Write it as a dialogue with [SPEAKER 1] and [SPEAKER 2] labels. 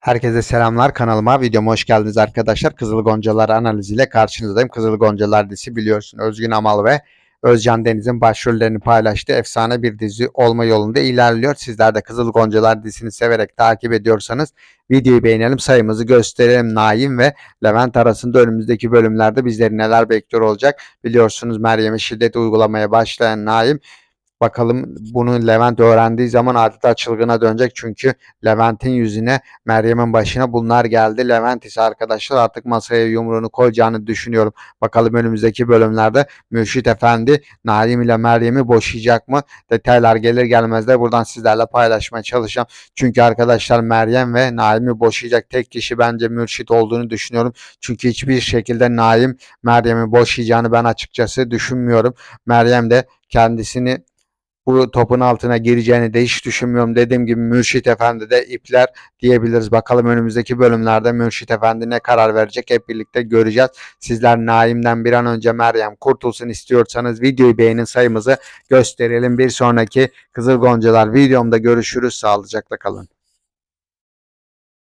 [SPEAKER 1] Herkese selamlar kanalıma videoma hoş geldiniz arkadaşlar. Kızıl Goncalar analiziyle karşınızdayım. Kızıl Goncalar dizisi biliyorsun Özgün Amal ve Özcan Deniz'in başrollerini paylaştığı efsane bir dizi olma yolunda ilerliyor. Sizler de Kızıl Goncalar dizisini severek takip ediyorsanız videoyu beğenelim sayımızı gösterelim. Naim ve Levent arasında önümüzdeki bölümlerde bizleri neler bekliyor olacak. Biliyorsunuz Meryem'e şiddet uygulamaya başlayan Naim Bakalım bunu Levent öğrendiği zaman adeta çılgına dönecek. Çünkü Levent'in yüzüne Meryem'in başına bunlar geldi. Levent ise arkadaşlar artık masaya yumruğunu koyacağını düşünüyorum. Bakalım önümüzdeki bölümlerde Mürşit Efendi Naim ile Meryem'i boşayacak mı? Detaylar gelir gelmez de buradan sizlerle paylaşmaya çalışacağım. Çünkü arkadaşlar Meryem ve Naim'i boşayacak tek kişi bence Mürşit olduğunu düşünüyorum. Çünkü hiçbir şekilde Naim Meryem'i boşayacağını ben açıkçası düşünmüyorum. Meryem de kendisini bu topun altına gireceğini de hiç düşünmüyorum. Dediğim gibi Mürşit Efendi de ipler diyebiliriz. Bakalım önümüzdeki bölümlerde Mürşit Efendi ne karar verecek hep birlikte göreceğiz. Sizler Naim'den bir an önce Meryem kurtulsun istiyorsanız videoyu beğenin sayımızı gösterelim. Bir sonraki Kızıl Goncalar videomda görüşürüz. Sağlıcakla kalın.